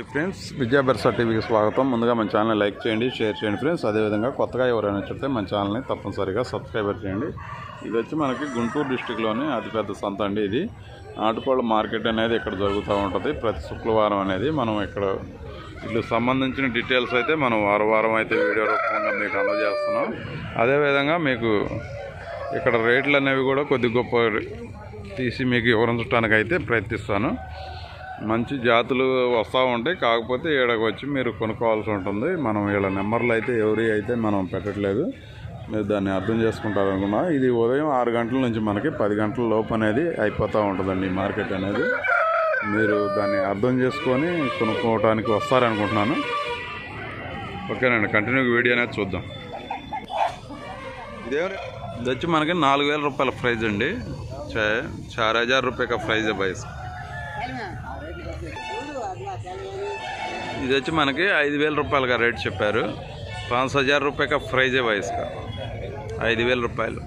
Hi friends విద్యాభర్స టీవీకి స్వాగతం. ముందుగా మన ఛానల్ లైక్ చేయండి షేర్ చేయండి ఫ్రెండ్స్ అదేవిధంగా కొత్తగా ఎవరైనా చెప్తే మన ఛానల్ని తప్పనిసరిగా సబ్స్క్రైబర్ చేయండి. ఇది వచ్చి మనకి గుంటూరు డిస్టిక్లోని అతిపెద్ద సంత అండి ఇది. నాటుకోళ్ళ మార్కెట్ అనేది ఇక్కడ జరుగుతూ ఉంటుంది. ప్రతి శుక్రవారం అనేది మనం ఇక్కడ వీళ్ళు సంబంధించిన డీటెయిల్స్ అయితే మనం వారం వారం అయితే వీడియో రూపంగా మీకు అందజేస్తున్నాం. అదేవిధంగా మీకు ఇక్కడ రేట్లు అనేవి కూడా కొద్ది గొప్ప తీసి మీకు వివరించడానికి అయితే ప్రయత్నిస్తాను. మంచి జాతులు వస్తూ ఉంటాయి. కాకపోతే ఈడకు వచ్చి మీరు కొనుక్కోవాల్సి ఉంటుంది. మనం వీళ్ళ నెంబర్లు అయితే ఎవరి అయితే మనం పెట్టట్లేదు. మీరు దాన్ని అర్థం చేసుకుంటారు అనుకున్నా ఇది ఉదయం ఆరు గంటల నుంచి మనకి పది గంటల లోపు అనేది అయిపోతూ ఉంటుందండి మార్కెట్ అనేది. మీరు దాన్ని అర్థం చేసుకొని కొనుక్కోవడానికి వస్తారనుకుంటున్నాను. ఓకేనండి కంటిన్యూ వీడియో అనేది చూద్దాం. ఇదేమి ఇది వచ్చి మనకి నాలుగు వేల రూపాయల ప్రైజ్ అండి. చార్ హజార్ రూపాయ ప్రైజ్ బైస్ ఇది వచ్చి మనకి ఐదు వేల రూపాయలుగా రేట్ చెప్పారు. పాంచ్ హజార్ రూపాయ ప్రైజే వయసుగా? ఐదు వేల రూపాయలు.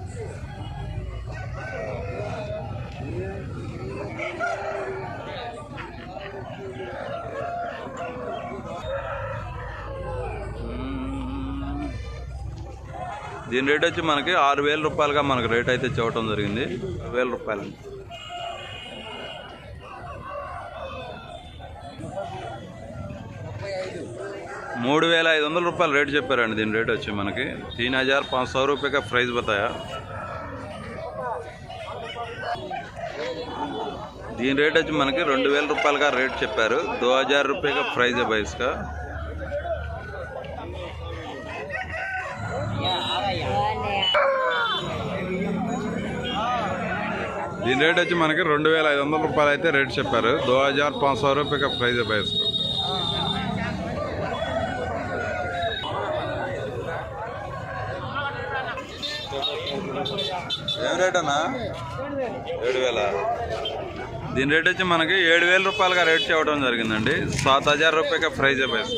దీని రేట్ వచ్చి మనకి ఆరు వేల రూపాయలుగా మనకి రేట్ అయితే చెప్పడం జరిగింది. వేల రూపాయలు. మూడు వేల ఐదు వందల రూపాయలు రేట్ చెప్పారండి. దీని రేట్ వచ్చి మనకి తీన్ హజార్ పాँच सौ రూపాయ ప్రైజ్ प्राइस దీని రేట్ వచ్చి మనకి రెండు వేల రూపాయలుగా రేట్ చెప్పారు. దో హజార్ రూపాయగా ప్రైజ్ బైస్గా దీని రేట్ వచ్చి మనకి రెండు వేల ఐదు వందల రూపాయలు అయితే రేట్ చెప్పారు. దో హజార్ పాँच सौ రూపాయ ప్రైజ్ బైస్గా ఏం రేట్ అన్నా? ఏడు వేల దీని రేట్ వచ్చి మనకి ఏడు వేల రూపాయలుగా రేట్ చెప్పడం జరిగిందండి. సాత్ హజార్ రూపాయక ప్రైజ్ బైస్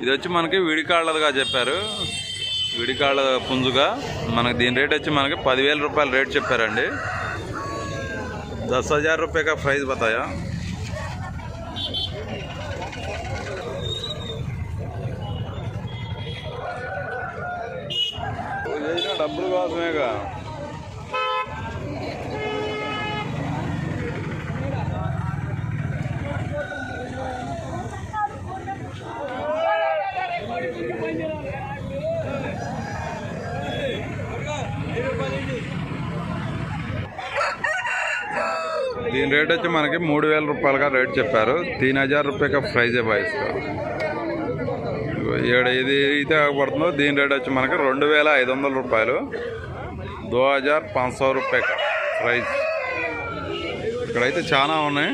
ఇది వచ్చి మనకి విడికాళ్ళదుగా చెప్పారు. విడికాళ్ళ పుంజుగా మనకి దీని రేట్ వచ్చి మనకి పదివేల రూపాయలు రేట్ చెప్పారండి. దస్ హజార్ రూపాయగా ప్రైజ్ బతాయా? డబ్బుల కోసమేగా. దీని రేట్ వచ్చి మనకి మూడు వేల రూపాయలుగా రేట్ చెప్పారు. తీన్ హజార్ రూపాయ ప్రైజే బాయ్స్ ఏడు ఇది అయితే ఆగబడుతుందో దీని రేట్ వచ్చి మనకి రెండు వేల ఐదు వందల రూపాయలు. దో హజార్ పాँच सौ రూపాయ ప్రైస్. ఇక్కడైతే చాలా ఉన్నాయి.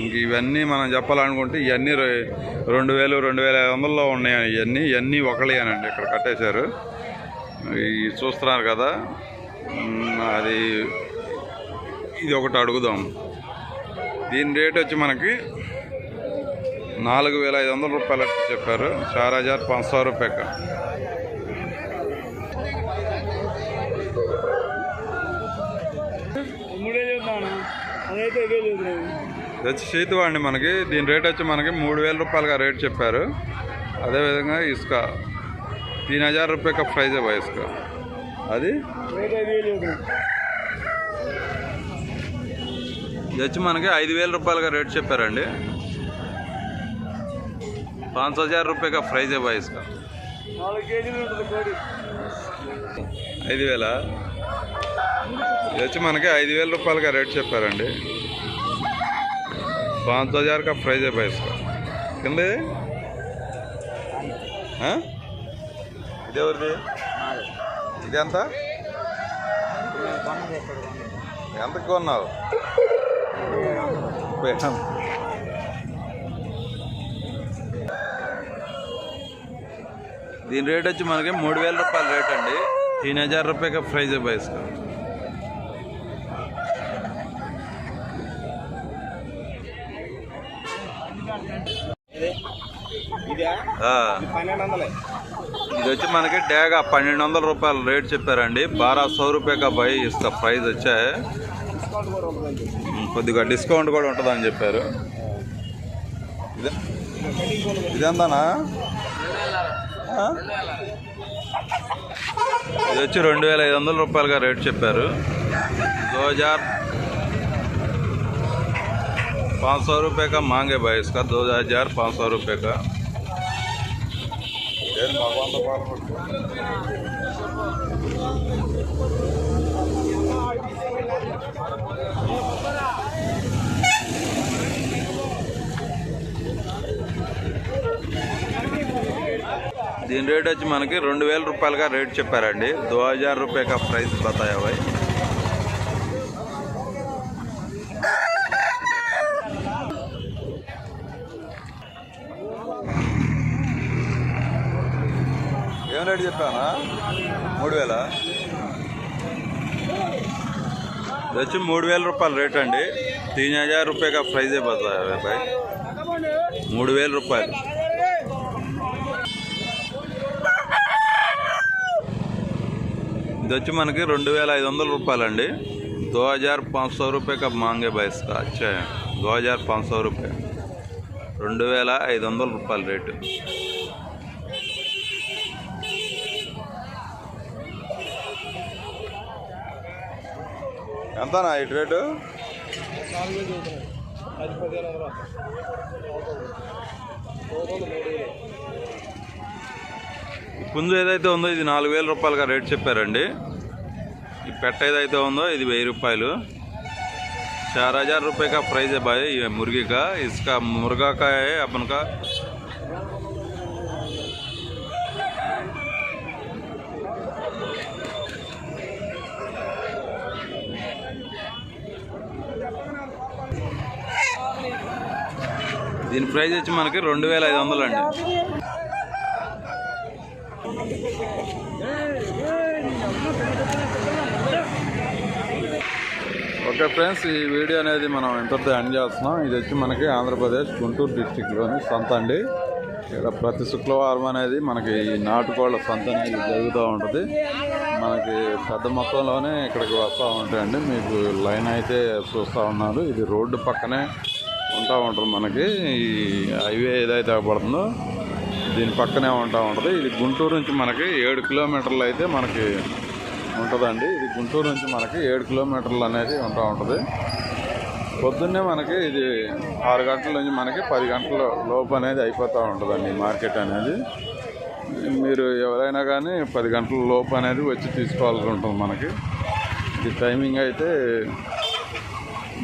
ఇంక ఇవన్నీ మనం చెప్పాలనుకుంటే ఇవన్నీ రెండు వేలు రెండు వేల ఐదు వందల్లో ఉన్నాయి ఇవన్నీ ఇవన్నీ ఒకళ్ళేనండి ఇక్కడ కట్టేశారు. ఇవి చూస్తున్నారు కదా. అది ఇది ఒకటి అడుగుదాం. దీని రేట్ వచ్చి మనకి నాలుగు వేల ఐదు వందల రూపాయలు చెప్పారు. చార్ హజార్ పాంచ సో రూపాయక వచ్చి చేతి వాడిని మనకి. దీని రేట్ వచ్చి మనకి మూడు వేల రూపాయలుగా రేట్ చెప్పారు. అదేవిధంగా ఇసుక. తీన్ హజార్ రూపాయక ప్రైజ్ అవ్వ ఇసుక. అది? వచ్చి మనకి ఐదు వేల రూపాయలుగా రేట్ చెప్పారండి. पाँच हज़ार रुपये का प्राइस है भाई इसका। ఐదు వేల వచ్చి మనకి ఐదు వేల రూపాయలుగా రేట్ చెప్పారండి పాంచ్ హజార్గా ప్రైజ్ అయిపోయి ఇసుక కింద ఇదెవరిది ఇదెంత ఎంతకు కొన్నావు దీని రేట్ వచ్చి మనకి మూడు వేల రూపాయల రేట్ అండి तीन हजार रुपये का प्राइस है भाई इसका ఇదా ఆ, పన్నెండు వందలే ఇది వచ్చి మనకి డేగా పన్నెండు వందల రూపాయలు రేట్ చెప్పారండి బారా సో రూపాయ కా బై ఇస్తా ప్రైస్ వచ్చాయి డిస్కౌంట్ కూడా ఉంటుంది కొద్దిగా డిస్కౌంట్ కూడా ఉంటుందని చెప్పారు ఇదే కటింగ్ కూడా ఇదెంతానా ఆ? ఇది వచ్చి రెండు వేల ఐదు వందల రూపాయలుగా రేట్ చెప్పారు दो हजार पाँच सौ रुपये का मांगे भाई इसका दो हजार पाँच सौ रुपये का దీని రేట్ వచ్చి మనకి రెండు వేల రూపాయలుగా రేట్ చెప్పారండి. దో హజార్ రూపాయ కా ప్రైస్ బతాయా భాయ్ ఏం రేట్ చెప్పానా? మూడు వేల? ఇది వచ్చి మూడు వేల రూపాయల రేట్ అండి. తీన్ హజార్ రూపాయ కా ప్రైజే బతాయా భాయ్ మూడు వేల రూపాయలు. ఇది వచ్చి మనకి రెండు వేల ఐదు వందల రూపాయలండి. దో హజార్ పాँच సో రూపాయ కప్ మాంగే బయస్కా इसका దో హజార్ दो సో రూపాయ. రెండు వేల ఐదు వందల రూపాయల రేటు. ఎంతనా ఇటు రేటు? పుంజు ఏదైతే ఉందో ఇది నాలుగు వేల రూపాయలుగా రేట్ చెప్పారండి ఈ పెట్ట ఏదైతే ఉందో ఇది వెయ్యి రూపాయలు चार हजार रुपये का प्राइस है भाई ये मुर्गी का इसका मुर्गा का है अपन का దీని ప్రైస్ వచ్చి మనకి రెండు వేల ఐదు వందలు అండి ఓకే ఫ్రెండ్స్ ఈ వీడియో అనేది మనం ఇంతటితో ఎండ్ చేస్తున్నాం. ఇది వచ్చి మనకి ఆంధ్రప్రదేశ్ గుంటూరు డిస్టిక్లోని సంత అండి. ఇక్కడ ప్రతి శుక్రవారం అనేది మనకి ఈ నాటుకోళ్ళ సంత అనేది జరుగుతూ ఉంటుంది. మనకి పెద్ద మొత్తంలోనే ఇక్కడికి వస్తూ ఉంటాయండి. మీకు లైన్ అయితే చూస్తూ ఉన్నారు. ఇది రోడ్డు పక్కనే ఉంటా ఉంటుంది మనకి. ఈ హైవే ఏదైతే పడుతుందో దీని పక్కనే ఉంటా ఉంటుంది. ఇది గుంటూరు నుంచి మనకి ఏడు కిలోమీటర్లు అయితే మనకి ఉంటుందండి. ఇది గుంటూరు నుంచి మనకి ఏడు కిలోమీటర్లు అనేది ఉంటా ఉంటుంది. పొద్దున్నే మనకి ఇది ఆరు గంటల నుంచి మనకి పది గంటల లోపు అనేది అయిపోతూ ఉంటుందండి మార్కెట్ అనేది. మీరు ఎవరైనా కానీ పది గంటల లోపు అనేది వచ్చి తీసుకోవాల్సి ఉంటుంది మనకి. ఇది టైమింగ్ అయితే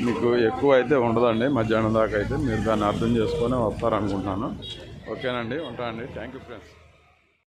మీకు ఎక్కువ అయితే ఉండదండి. మధ్యాహ్నం దాకా అయితే మీరు దాన్ని అర్థం చేసుకొని వస్తారనుకుంటున్నాను. ఓకేనండి ఉంటానండి. Thank you friends.